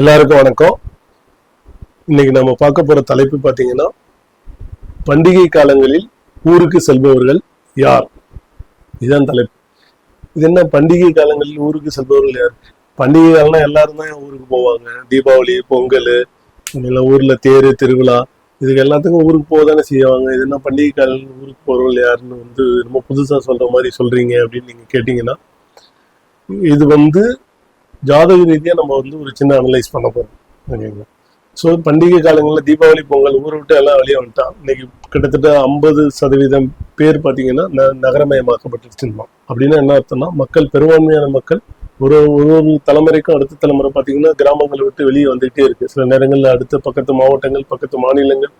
எல்லாருக்கும் வணக்கம். இன்னைக்கு நம்ம பார்க்க போற தலைப்பு பார்த்தீங்கன்னா பண்டிகை காலங்களில் ஊருக்கு செல்பவர்கள் யார்? இதுதான் தலைப்பு. இது என்ன பண்டிகை காலங்களில் ஊருக்கு செல்பவர்கள் யார்? பண்டிகை காலம்னா எல்லாரும் தான் ஊருக்கு போவாங்க. தீபாவளி பொங்கல் இல்லை ஊர்ல தேர் திருவிழா இதுக்கு எல்லாத்துக்கும் ஊருக்கு போக தானே செய்வாங்க. இது என்ன பண்டிகை காலங்கள் ஊருக்கு போறவர்கள் யாருன்னு வந்து ரொம்ப புதுசா சொல்ற மாதிரி சொல்றீங்க அப்படின்னு நீங்க கேட்டீங்கன்னா இது வந்து ஜாதக ரீதியாக நம்ம வந்து ஒரு சின்ன அனலைஸ் பண்ண போகிறோம் ஓகேங்களா ஸோ பண்டிகை காலங்களில் தீபாவளி பொங்கல் ஊரை விட்டு எல்லாம் வெளியே வந்துட்டான். இன்னைக்கு கிட்டத்தட்ட ஐம்பது சதவீதம் பேர் பார்த்தீங்கன்னா ந- நகரமயமாக்கப்பட்டுருச்சுமா அப்படின்னா என்ன அர்த்தம்னா மக்கள் பெரும்பான்மையான மக்கள் ஒரு ஒரு தலைமுறைக்கும் அடுத்த தலைமுறை பார்த்தீங்கன்னா கிராமங்களை விட்டு வெளியே வந்துகிட்டே இருக்கு. சில நேரங்களில் அடுத்த பக்கத்து மாவட்டங்கள் பக்கத்து மாநிலங்கள்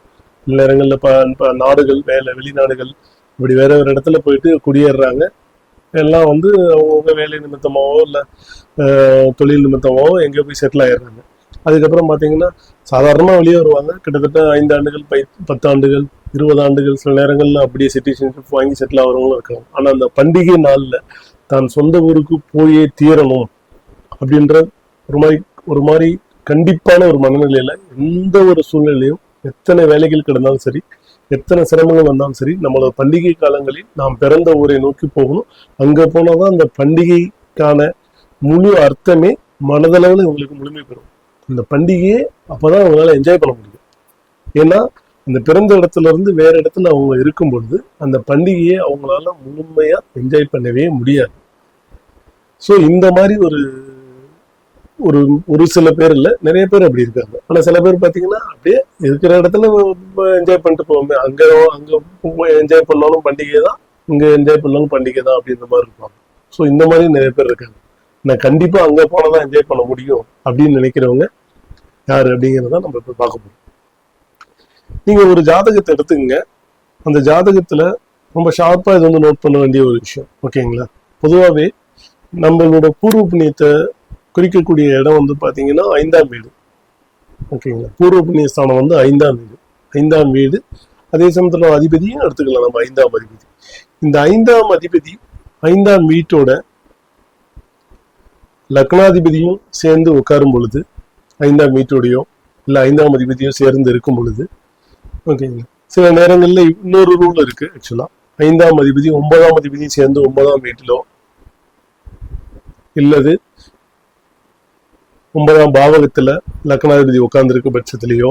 சில நேரங்களில் ப ப- நாடுகள் வேலை வெளிநாடுகள் இப்படி வேற ஒரு இடத்துல போயிட்டு குடியேறுறாங்க. எல்லாம் வந்து அவங்கவுங்க வேலை நிமித்தமாவோ இல்லை தொழில் நிமித்தமாவோ எங்கேயோ போய் செட்டில் ஆயிடுறாங்க. அதுக்கப்புறம் பார்த்தீங்கன்னா சாதாரணமாக வெளியே வருவாங்க. கிட்டத்தட்ட ஐந்து ஆண்டுகள் பை பத்து ஆண்டுகள் இருபது ஆண்டுகள் சில நேரங்களில் அப்படியே சிட்டிசன்ஷிப் வாங்கி செட்டில் ஆகிறவங்களும் இருக்காங்க ஆனால் அந்த பண்டிகை நாளில் தான் சொந்த ஊருக்கு போயே தீரணும் அப்படின்ற ஒரு மாதிரி ஒரு மாதிரி கண்டிப்பான ஒரு மனநிலையில் எந்த ஒரு சூழ்நிலையும் எத்தனை வேலைகள் கிடந்தாலும் சரி எத்தனை சிரமங்கள் வந்தாலும் சரி நம்மளோட பண்டிகை காலங்களில் நாம் பிறந்த ஊரை நோக்கி போகணும். அங்க போனாதான் அந்த பண்டிகைக்கான முழு அர்த்தமே மனதளவில் உங்களுக்கு முழுமை பெறும். இந்த பண்டிகையை அப்பதான் அவங்களால என்ஜாய் பண்ண முடியும். ஏன்னா அந்த பிறந்த இடத்துல இருந்து வேற இடத்துல அவங்க இருக்கும் பொழுது அந்த பண்டிகையை அவங்களால முழுமையா என்ஜாய் பண்ணவே முடியாது. ஸோ இந்த மாதிரி ஒரு ஒரு ஒரு சில பேர் இல்ல நிறைய பேர் அப்படி இருக்காங்க. ஆனா சில பேர் பாத்தீங்கன்னா அப்படியே இருக்கிற இடத்துல என்ஜாய் பண்ணிட்டு போவோமே அங்க அங்க என்ஜாய் பண்ணாலும் பண்டிகை தான் இங்க என்ஜாய் பண்ணாலும் பண்டிகை தான் அப்படின்ற மாதிரி இருப்பாங்க. ஸோ இந்த மாதிரி நிறைய பேர் இருக்காங்க. நான் கண்டிப்பா அங்க போனதான் என்ஜாய் பண்ண முடியும் அப்படின்னு நினைக்கிறவங்க யாரு அப்படிங்கிறத நம்ம இப்ப பார்க்க போறோம். நீங்க ஒரு ஜாதகத்தை எடுத்துக்கங்க. அந்த ஜாதகத்துல ரொம்ப ஷார்ப்பா இது வந்து நோட் பண்ண வேண்டிய ஒரு விஷயம். ஓகேங்களா பொதுவாகவே நம்மளோட பூர்வ புண்ணியத்தை குறிக்கக்கூடிய இடம் வந்து பாத்தீங்கன்னா ஐந்தாம் வீடு. ஓகேங்களா பூர்வ புண்ணிய ஸ்தானம் வந்து ஐந்தாம் வீடு. ஐந்தாம் வீடு. அதே சமயத்துல அதிபதியும் எடுத்துக்கலாம். நம்ம ஐந்தாம் அதிபதி. இந்த ஐந்தாம் அதிபதி ஐந்தாம் வீட்டோட லக்னாதிபதியும் சேர்ந்து உட்காரும் பொழுது ஐந்தாம் வீட்டோடையோ இல்ல ஐந்தாம் அதிபதியோ சேர்ந்து இருக்கும் பொழுது ஓகேங்களா சில நேரங்கள்ல இன்னொரு ரூல் இருக்கு ஆக்சுவலா ஐந்தாம் அதிபதி ஒன்பதாம் அதிபதியும் சேர்ந்து ஒன்பதாம் வீட்டிலோ இல்லது ஒன்பதாம் பாவகத்துல லக்னாதிபதி உட்கார்ந்துருக்க பட்சத்திலேயோ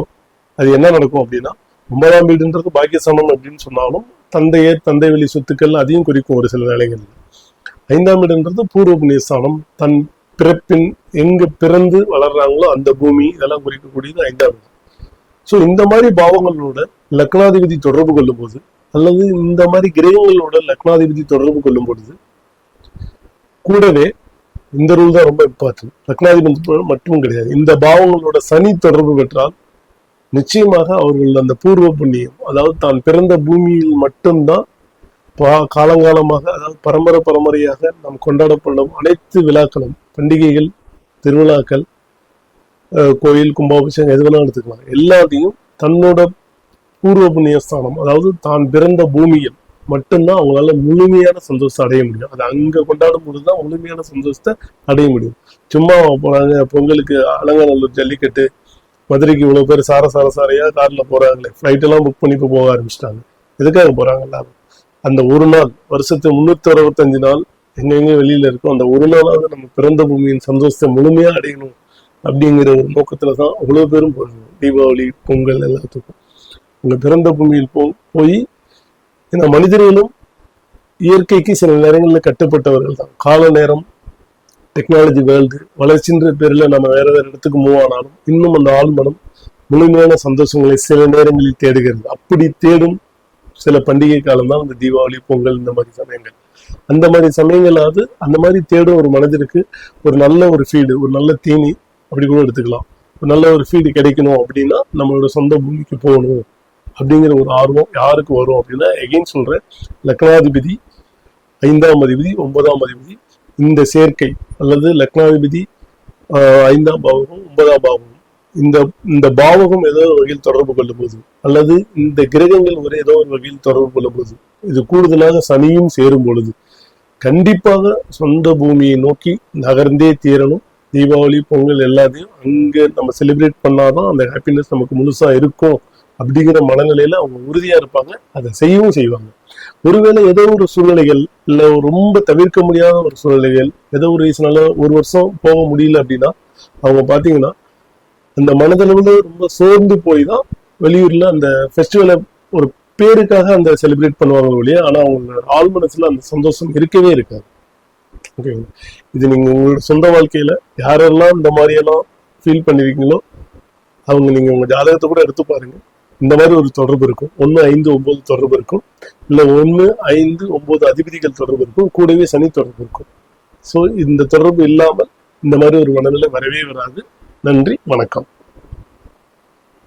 அது என்ன நடக்கும் அப்படின்னா ஒன்பதாம் வீடுன்றது பாக்கியசமம் அப்படின்னு சொன்னாலும் தந்தையே தந்தை வழி சொத்துக்கள் அதையும் குறிக்கும் ஒரு சில வேலைகள். ஐந்தாம் வீடுன்றது பூர்வ புண்ணியஸ்தானம் தன் பிறப்பின் எங்க பிறந்து வளர்றாங்களோ அந்த பூமி இதெல்லாம் குறிக்கக்கூடியது ஐந்தாம் வீடு. ஸோ இந்த மாதிரி பாவங்களோட லக்னாதிபதி தொடர்பு கொள்ளும் போது அல்லது இந்த மாதிரி கிரகங்களோட லக்னாதிபதி தொடர்பு கொள்ளும் பொழுது கூடவே இந்த ரூல் தான் ரொம்ப இம்பார்ட்டன்ட் லக்னாதிபதி மட்டும் கிடையாது. இந்த பாவங்களோட சனி தொடர்பு பெற்றால் நிச்சயமாக அவர்கள் அந்த பூர்வ புண்ணியம் அதாவது தான் பிறந்த பூமியில் மட்டும்தான் பா- காலங்காலமாக அதாவது பரம்பரை பரம்பரையாக நாம் கொண்டாடப்படும் அனைத்து விழாக்களும் பண்டிகைகள் திருவிழாக்கள் கோயில் கும்பாபிஷேகம் எது வேணாலும் எடுத்துக்கலாம். எல்லாத்தையும் தன்னோட பூர்வ புண்ணிய ஸ்தானம் அதாவது தான் பிறந்த பூமியில் மட்டும்தான் அவங்களால முழுமையான சந்தோஷத்தை அடைய முடியும். அது அங்க கொண்டாடும் பொழுதுதான் முழுமையான சந்தோஷத்தை அடைய முடியும். சும்மா போறாங்க பொங்கலுக்கு அலங்காநல்லூர் ஜல்லிக்கட்டு மதுரைக்கு இவ்வளவு பேர் சார சார சாரையா கார்ல போறாங்களே. ஃபிளைட் எல்லாம் புக் பண்ணி போக ஆரம்பிச்சிட்டாங்க. எதுக்காக போறாங்க எல்லாரும்? அந்த ஒரு நாள் வருஷத்து முன்னூத்தி அறுபத்தஞ்சு நாள் எங்கெங்க வெளியில இருக்கோம். அந்த ஒரு நாளாவது நம்ம பிறந்த பூமியின் சந்தோஷத்தை முழுமையா அடையணும் அப்படிங்கிற ஒரு நோக்கத்துல தான் அவ்வளவு பேரும் போறாங்க. தீபாவளி பொங்கல் எல்லாத்துக்கும். உங்க பிறந்த பூமியில் போ போய் இந்த மனிதர்களும் இயற்கைக்கு சில நேரங்களில் கட்டுப்பட்டவர்கள் தான். கால நேரம் டெக்னாலஜி வேர்ல்டு வளர்ச்சின்ற பேரில் நம்ம வேற வேற இடத்துக்கு மூவ் ஆனாலும் இன்னும் அந்த ஆழ்மனம் முழுமையான சந்தோஷங்களை சில நேரங்களில் தேடுகிறது. அப்படி தேடும் சில பண்டிகை காலம் தான் இந்த தீபாவளி பொங்கல் இந்த மாதிரி சமயங்கள். அந்த மாதிரி சமயங்களாவது அந்த மாதிரி தேடும் ஒரு மனதிற்கு ஒரு நல்ல ஒரு ஃபீடு ஒரு நல்ல தீனி அப்படி கூட எடுத்துக்கலாம். ஒரு நல்ல ஒரு ஃபீடு கிடைக்கணும் அப்படின்னா நம்மளோட சொந்த பூமிக்கு போகணும். அப்படிங்கிற ஒரு ஆர்வம் யாருக்கு வரும் அப்படின்னா எகைன் சொல்றேன் லக்னாதிபதி ஐந்தாம் அதிபதி ஒன்பதாம் அதிபதி இந்த சேர்க்கை அல்லது லக்னாதிபதி ஆஹ், ஐந்தாம் பாவகம் ஒன்பதாம் பாவகம் இந்த இந்த பாவகம் ஏதோ ஒரு வகையில் தொடர்பு கொள்ளும் போது அல்லது இந்த கிரகங்கள் ஒரு ஏதோ ஒரு வகையில் தொடர்பு கொள்ளும் போது இது கூடுதலாக சனியும் சேரும் பொழுது கண்டிப்பாக சொந்த பூமியை நோக்கி நகர்ந்தே தீரணும். தீபாவளி பொங்கல் எல்லாத்தையும் அங்கே நம்ம செலிப்ரேட் பண்ணாதான் அந்த ஹாப்பினஸ் நமக்கு முழுசா இருக்கும். அப்படிங்கிற மனநிலையில அவங்க உறுதியா இருப்பாங்க. அதை செய்யவும் செய்வாங்க. ஒருவேளை ஏதோ ஒரு சூழ்நிலைகள் இல்ல ரொம்ப தவிர்க்க முடியாத ஒரு சூழ்நிலைகள் ஏதோ ஒரு ரீசனால ஒரு வருஷம் போக முடியல அப்படின்னா அவங்க பாத்தீங்கன்னா அந்த மனதளவுல ரொம்ப சோர்ந்து போய் தான் வெளியூர்ல அந்த ஃபெஸ்டிவலை ஒரு பேருக்காக அந்த செலிப்ரேட் பண்ணுவாங்க ஒழிய ஆனா அவங்களோட ஆள் மனசுல அந்த சந்தோஷம் இருக்கவே இருக்காது. ஓகேங்களா இது நீங்க உங்களோட சொந்த வாழ்க்கையில யாரெல்லாம் இந்த மாதிரியெல்லாம் ஃபீல் பண்ணிருக்கீங்களோ அவங்க நீங்க உங்க ஜாதகத்தை கூட எடுத்து பாருங்க. இந்த மாதிரி ஒரு தொடர்பு இருக்கும். ஒன்று ஐந்து ஒன்பது தொடர்பு இருக்கும். இல்ல ஒன்று ஐந்து ஒன்பது அதிபதிகள் தொடர்பு இருக்கும். கூடவே சனி தொடர்பு இருக்கும். ஸோ இந்த தொடர்பு இல்லாமல் இந்த மாதிரி ஒரு மனநிலை வரவே வராது. நன்றி வணக்கம்.